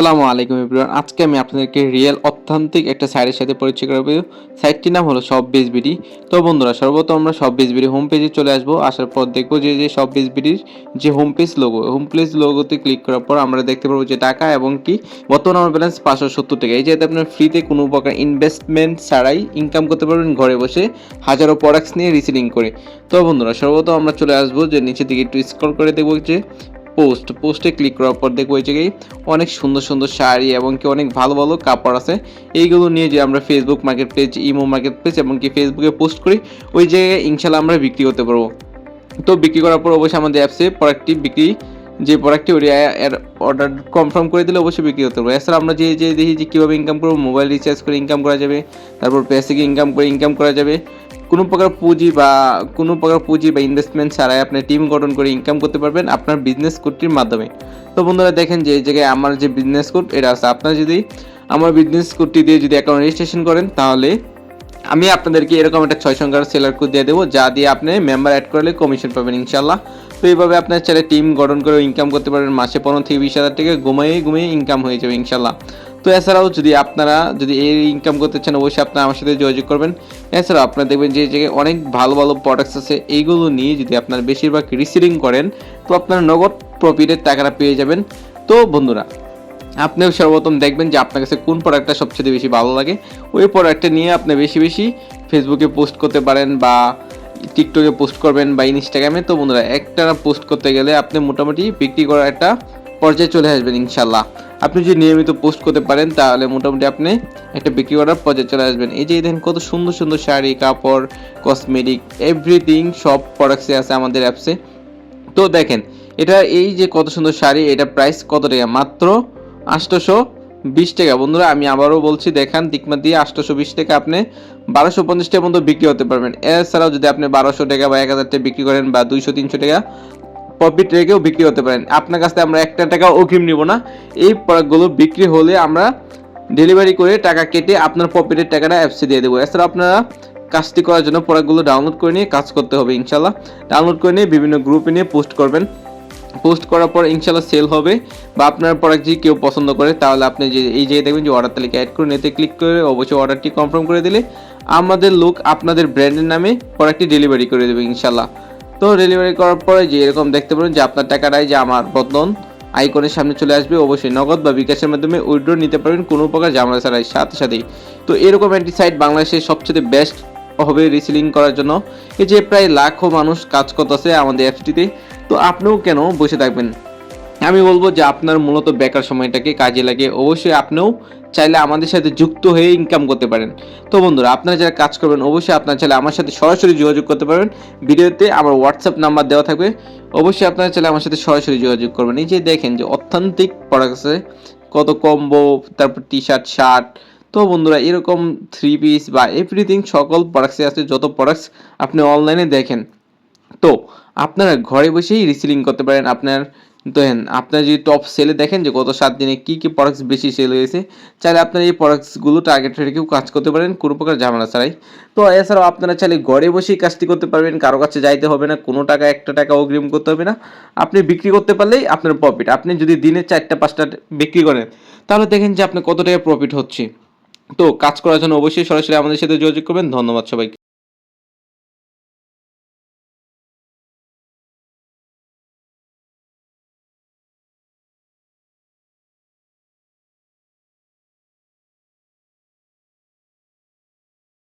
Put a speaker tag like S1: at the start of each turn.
S1: আসসালামু আলাইকুম এভরিওয়ান। আজকে আমি আপনাদেরকে রিয়েল অত্যান্তিক একটা সাইটের সাথে পরিচয় করাবো। সাইটটির নাম হলো সব বিডি। তো বন্ধুরা, সর্বপ্রথম আমরা সব বিডি হোম পেজে চলে আসব। আসার পর দেখব যে যে সব বিডির যে home page logo home page লোগোতে click করার পর আমরা দেখতে পারব যে টাকা এবং কি বর্তমান আমার ব্যালেন্স পাঁচশো সত্তর টাকা। এই যাতে আপনার ফ্রিতে কোনো প্রকার ইনভেস্টমেন্ট ছাড়াই ইনকাম করতে পারবেন ঘরে বসে হাজারো প্রোডাক্টস নিয়ে রিসিলিং করে। তো বন্ধুরা, সর্বপ্রথম আমরা চলে আসব যে নিচের দিকে একটু স্ক্রল করে দেখব যে পোস্ট, পোস্টে ক্লিক করার পর দেখব এই জায়গায় অনেক সুন্দর সুন্দর শাড়ি এবং কি অনেক ভালো ভালো কাপড় আছে। এইগুলো নিয়ে যে আমরা Facebook market page imo market page এবং কি ফেসবুকে পোস্ট করি, ওই জায়গায় ইনশাল্লাহ আমরা বিক্রি করতে পারব। তো বিক্রি করার পর অবশ্যই আমাদের অ্যাপসে প্রোডাক্টটি বিক্রি, যে প্রোডাক্টটি ওই অর্ডার কনফার্ম করে দিলে অবশ্যই বিক্রি করতে পারব। এছাড়া আমরা যে যে দেখি যে কীভাবে ইনকাম করব মোবাইল রিচার্জ করে ইনকাম করা যাবে, তারপর বেসিক ইনকাম করে ইনকাম করা যাবে কোনো প্রকার পুঁজি বা কোনো প্রকার পুঁজি বা ইনভেস্টমেন্ট ছাড়াই আপনি টিম গঠন করে ইনকাম করতে পারবেন আপনার বিজনেস কোডটির মাধ্যমে। তো বন্ধুরা দেখেন যে এই জায়গায় আমার যে বিজনেস কোড এটা আছে। আপনার যদি আমার বিজনেস কোডটি দিয়ে যদি অ্যাকাউন্ট রেজিস্ট্রেশন করেন, তাহলে আমি আপনাদেরকে এরকম একটা ছয় সংখ্যার সেলার কোড দিয়ে দেবো, যা দিয়ে আপনি মেম্বার অ্যাড করলে কমিশন পাবেন ইনশাল্লাহ তো এইভাবে আপনার ছেলে টিম গঠন করে ইনকাম করতে পারবেন। মাসে পনেরো থেকে বিশ হাজার টাকা ঘুমিয়ে ঘুমিয়ে ইনকাম হয়ে যাবে ইনশাল্লাহ তো এছাড়াও যদি আপনারা যদি এই ইনকাম করতে চান, অবশ্যই আপনারা আমার সাথে যোগাযোগ করবেন। এছাড়াও আপনারা দেখবেন যে জায়গায় অনেক ভালো ভালো প্রোডাক্টস আছে। এইগুলো নিয়ে যদি আপনারা বেশিরভাগ রিসিলিং করেন, তো আপনারা নগদ প্রফিটের টাকাটা পেয়ে যাবেন। তো বন্ধুরা, আপনিও সর্বপ্রথম দেখবেন যে আপনার কাছে কোন প্রোডাক্টটা সবচেয়ে বেশি ভালো লাগে। ওই প্রোডাক্টটা নিয়ে আপনি বেশি বেশি ফেসবুকে পোস্ট করতে পারেন বা টিকটকে পোস্ট করবেন বা ইনস্টাগ্রামে তো বন্ধুরা একটা পোস্ট করতে গেলে আপনি মোটামুটি বিক্রি করার একটা পর্যায়ে চলে আসবেন ইনশাল্লাহ আপনি যদি নিয়মিত পোস্ট করতে পারেন, তাহলে মোটামুটি আপনি একটা বিক্রি করার পর্যায়ে চলে আসবেন। এই যে দেখেন কত সুন্দর সুন্দর শাড়ি, কাপড় কসমেটিক এভরিথিং সব প্রোডাক্টসে আছে আমাদের অ্যাপসে তো দেখেন, এটা এই যে কত সুন্দর শাড়ি, এটা প্রাইস কত টাকা? মাত্র আটশোশো বিশ টাকা। বন্ধুরা, আমি আবারও বলছি, দেখান দিকমা দিয়ে আটশোশো বিশ টাকা আপনি বারোশো পঞ্চাশ টাকা পর্যন্ত বিক্রি হতে পারবেন। এছাড়াও যদি আপনি বারোশো টাকা বা এক হাজার টাকা বিক্রি করেন বা দুইশো, তিনশো টাকা প্রফিট রেখেও বিক্রি করতে পারেন। আপনার কাছ থেকে আমরা একটা টাকা অগ্রিম নিব না। এই প্রোডাক্টগুলো বিক্রি হলে আমরা ডেলিভারি করে টাকা কেটে আপনার প্রফিটের টাকাটা অ্যাপসে দিয়ে দেবো। এছাড়া আপনারা কাজটি করার জন্য প্রোডাক্টগুলো ডাউনলোড করে নিয়ে কাজ করতে হবে ইনশাল্লাহ ডাউনলোড করে নিয়ে বিভিন্ন গ্রুপে নিয়ে পোস্ট করবেন। পোস্ট করার পর ইনশাল্লাহ সেল হবে বা আপনার প্রোডাক্ট যদি কেউ পছন্দ করে তাহলে আপনি যে এই জায়গায় দেখবেন যে অর্ডার তালিকা অ্যাড করুন এতে ক্লিক করে অবশ্যই অর্ডারটি কনফার্ম করে দিলে আমাদের লোক আপনাদের ব্র্যান্ডের নামে প্রোডাক্টটি ডেলিভারি করে দেবে ইনশাল্লাহ তো ডেলিভারি করার পরে যে এরকম দেখতে পারেন যে আপনার টাকাটাই যে আমার বদলন আইকনের সামনে চলে আসবে, অবশ্যই নগদ বা বিকাশের মাধ্যমে উইড্রো নিতে পারবেন কোনো প্রকার ঝামেলা ছাড়াই সাথে সাথেই। তো এরকম একটি সাইট বাংলাদেশের সবচেয়ে বেস্ট হবে রিসিলিং করার জন্য। এই যে প্রায় লাখো মানুষ কাজ করতেছে আমাদের অ্যাপসটিতে তো আপনিও কেন বসে থাকবেন? আমি বলব যে আপনার মূলত বেকার সময়টাকে কাজে লাগে অবশ্যই আপনিও চাইলে আমাদের সাথে যুক্ত হয়ে ইনকাম করতে পারেন। তো বন্ধুরা, আপনারা যারা কাজ করবেন, অবশ্যই আপনারা চাইলে আমার সাথে সরাসরি যোগাযোগ করতে পারবেন ভিডিওতে আমার হোয়াটসঅ্যাপ নাম্বার দেওয়া থাকবে। অবশ্যই আপনারা চাইলে আমার সাথে সরাসরি যোগাযোগ করবেন। এই যে দেখেন যে অত্যান্তিক প্রোডাক্ট আছে, কত কম্বো তারপর টি শার্ট শার্ট তো বন্ধুরা, এরকম থ্রি পিস বা এভরিথিং সকল প্রোডাক্টসে আছে, যত প্রোডাক্টস আপনি অনলাইনে দেখেন। তো আপনারা ঘরে বসেই রিসিলিং করতে পারেন। আপনার দেখেন আপনার যদি টপ সেলে দেখেন যে গত সাত দিনে কী কী প্রোডাক্টস বেশি সেল হয়েছে, চাইলে আপনারা এই প্রোডাক্টসগুলো টার্গেট রেখেও কাজ করতে পারেন, কোনো প্রকার ঝামেলা ছাড়াই। তো এছাড়াও আপনারা চাইলে ঘরে বসেই কাজটি করতে পারবেন, কারও কাছে যাইতে হবে না, কোনো টাকা, একটা টাকা অগ্রিম করতে হবে না। আপনি বিক্রি করতে পারলেই আপনার প্রফিট আপনি যদি দিনে চারটা, পাঁচটা বিক্রি করেন, তাহলে দেখেন যে আপনার কত টাকা প্রফিট হচ্ছে। তো কাজ করার জন্য অবশ্যই সরাসরি আমাদের সাথে যোগাযোগ করবেন। ধন্যবাদ সবাইকে।